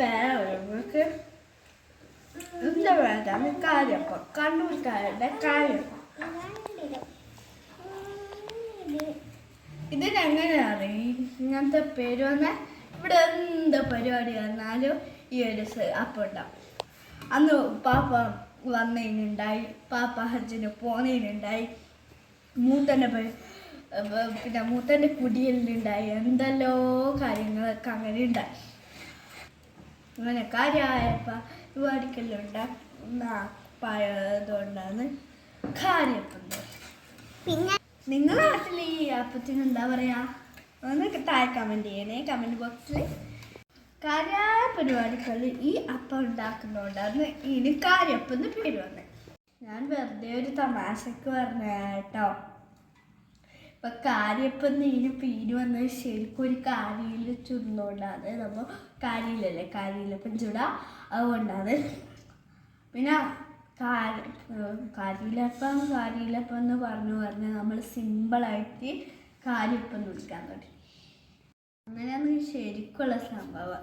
നമുക്ക് എന്താ വേണ്ട കാര്യപ്പം കണ്ണൂർക്കാരുടെ കാര്യം ഇതിനെങ്ങനെയാണ് ഇങ്ങനത്തെ പേര് വന്ന ഇവിടെ എന്ത് പരിപാടി വന്നാലും ഈ ഒരു അപ്പം ഉണ്ടാവും. അന്ന് പാപ്പ വന്നതിനുണ്ടായി പാപ്പ ഹജ്ജിന് പോന്നതിനുണ്ടായി. മൂത്തന്റെ പിന്നെ മൂത്തന്റെ കുടിയലിനുണ്ടായി. എന്തെല്ലോ കാര്യങ്ങളൊക്കെ അങ്ങനെ ഉണ്ടായി അങ്ങനെ കാര്യമായപ്പോൾ പായതുകൊണ്ടാണ് കാര്യപ്പം പിന്നെ നിങ്ങളുടെ നാട്ടിൽ ഈ അപ്പത്തിന് എന്താ പറയാ? ഒന്ന് താഴെ കമന്റ് ചെയ്യണേ കമന്റ് ബോക്സിൽ കാര്യമായ പരിപാടികളിൽ ഈ അപ്പം ഉണ്ടാക്കുന്നതുകൊണ്ടാണ് ഇനി കാര്യപ്പം എന്ന് പേര് വന്നത് ഞാൻ വെറുതെ ഒരു തമാശക്ക് പറഞ്ഞ കേട്ടോ. ഇപ്പൊ കാര്യപ്പം നീര് പേര് വന്നത് ശരിക്കും ഒരു കാരിയിൽ ചുരുന്നുകൊണ്ടാണ് നമ്മൾ കാരിയിലല്ലേ കാരിയിലപ്പം ചുട അതുകൊണ്ടാണ്. പിന്നെ കാരി കാരിയിലപ്പം കരിയിലപ്പം എന്ന് പറഞ്ഞു പറഞ്ഞ് നമ്മൾ സിമ്പിളായിട്ട് കാര്യപ്പം വിളിക്കാൻ തുടങ്ങി. അങ്ങനെയാണ് ശരിക്കുള്ള സംഭവം.